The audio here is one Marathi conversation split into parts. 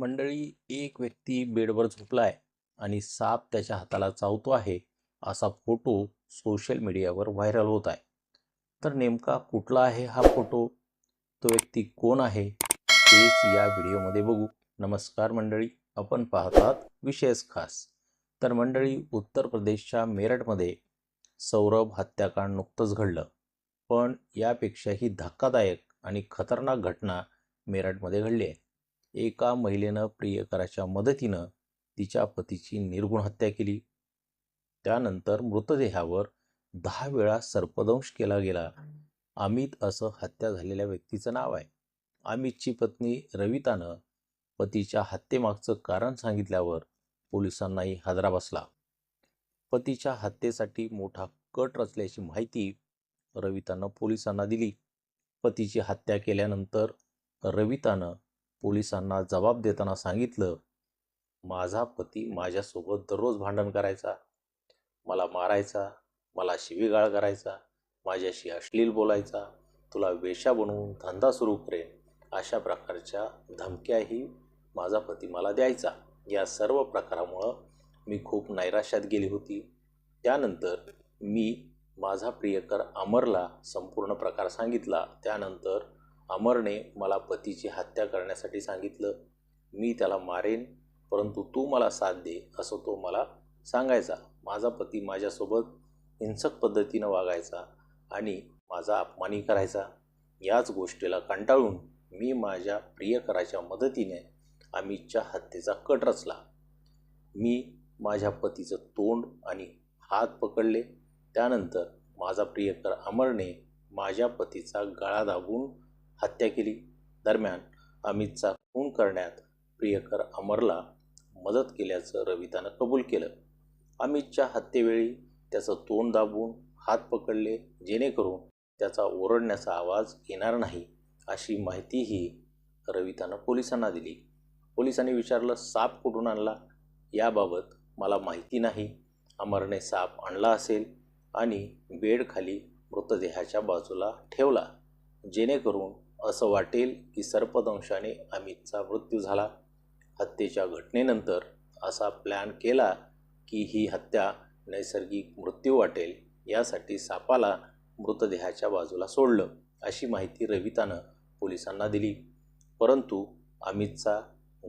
मंडळी एक व्यक्ती बेडवर झोपलाय आणि साप त्याच्या हाताला चावतो आहे असा फोटो सोशल मीडियावर व्हायरल होत आहे. तर नेमका कुठला आहे हा फोटो? तो व्यक्ती कोण आहे? तेच या व्हिडिओमध्ये बघू. नमस्कार मंडळी आपण पाहतात विशेष खास. तर मंडळी उत्तर प्रदेशच्या मेरठमध्ये सौरभ हत्याकांड नुकतंच घडलं. पण यापेक्षाही धक्कादायक आणि खतरनाक घटना मेरठमध्ये घडली आहे. एका महिलेनं प्रियकराच्या मदतीनं तिच्या पतीची निर्गुण हत्या केली. त्यानंतर मृतदेहावर दहा वेळा सर्पदंश केला गेला. अमित असं हत्या झालेल्या व्यक्तीचं नाव आहे. अमितची पत्नी रवितानं पतीच्या हत्येमागचं कारण सांगितल्यावर पोलिसांनाही हादरा बसला. पतीच्या हत्येसाठी मोठा कट रचल्याची माहिती रवितानं पोलिसांना दिली. पतीची हत्या केल्यानंतर रवितानं पोलिसांना जबाब देताना सांगितलं माझा पती माझ्यासोबत दररोज भांडण करायचा मला मारायचा मला शिवीगाळ करायचा माझ्याशी अश्लील बोलायचा तुला वेशा बनवून धंदा सुरू करेन अशा प्रकारच्या धमक्याही माझा पती मला द्यायचा. या सर्व प्रकारामुळं मी खूप नैराश्यात गेली होती. त्यानंतर मी माझा प्रियकर अमरला संपूर्ण प्रकार सांगितला. त्यानंतर अमरने मला पतीची हत्या करण्यासाठी सांगितलं. मी त्याला मारेन परंतु तू मला साथ दे असं तो मला सांगायचा. माझा पती माझ्यासोबत हिंसक पद्धतीनं वागायचा आणि माझा अपमानही करायचा. याच गोष्टीला कंटाळून मी माझ्या प्रियकराच्या मदतीने अमितच्या हत्येचा कट रचला. मी माझ्या पतीचं तोंड आणि हात पकडले. त्यानंतर माझा प्रियकर अमरने माझ्या पतीचा गळा दाबून हत्या केली. दरम्यान अमितचा खून करण्यात प्रियकर अमरला मदत केल्याचं रवितानं कबूल केलं. अमितच्या हत्येवेळी त्याचं तोंड दाबून हात पकडले जेणेकरून त्याचा ओरडण्याचा आवाज येणार नाही अशी माहितीही रवितानं पोलिसांना दिली. पोलिसांनी विचारलं साप कुठून आणला? याबाबत मला माहिती नाही. अमरने साप आणला असेल आणि बेडखाली मृतदेहाच्या बाजूला ठेवला जेणेकरून असं वाटेल की सर्पदंशाने अमितचा मृत्यू झाला. हत्येच्या घटनेनंतर असा प्लॅन केला की ही हत्या नैसर्गिक मृत्यू वाटेल यासाठी सापाला मृतदेहाच्या बाजूला सोडलं अशी माहिती रवितानं पोलिसांना दिली. परंतु अमितचा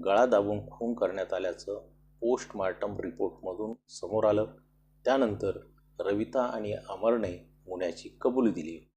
गळा दाबून खून करण्यात आल्याचं पोस्टमार्टम रिपोर्टमधून समोर आलं. त्यानंतर रविता आणि अमरने गुन्ह्याची कबुली दिली.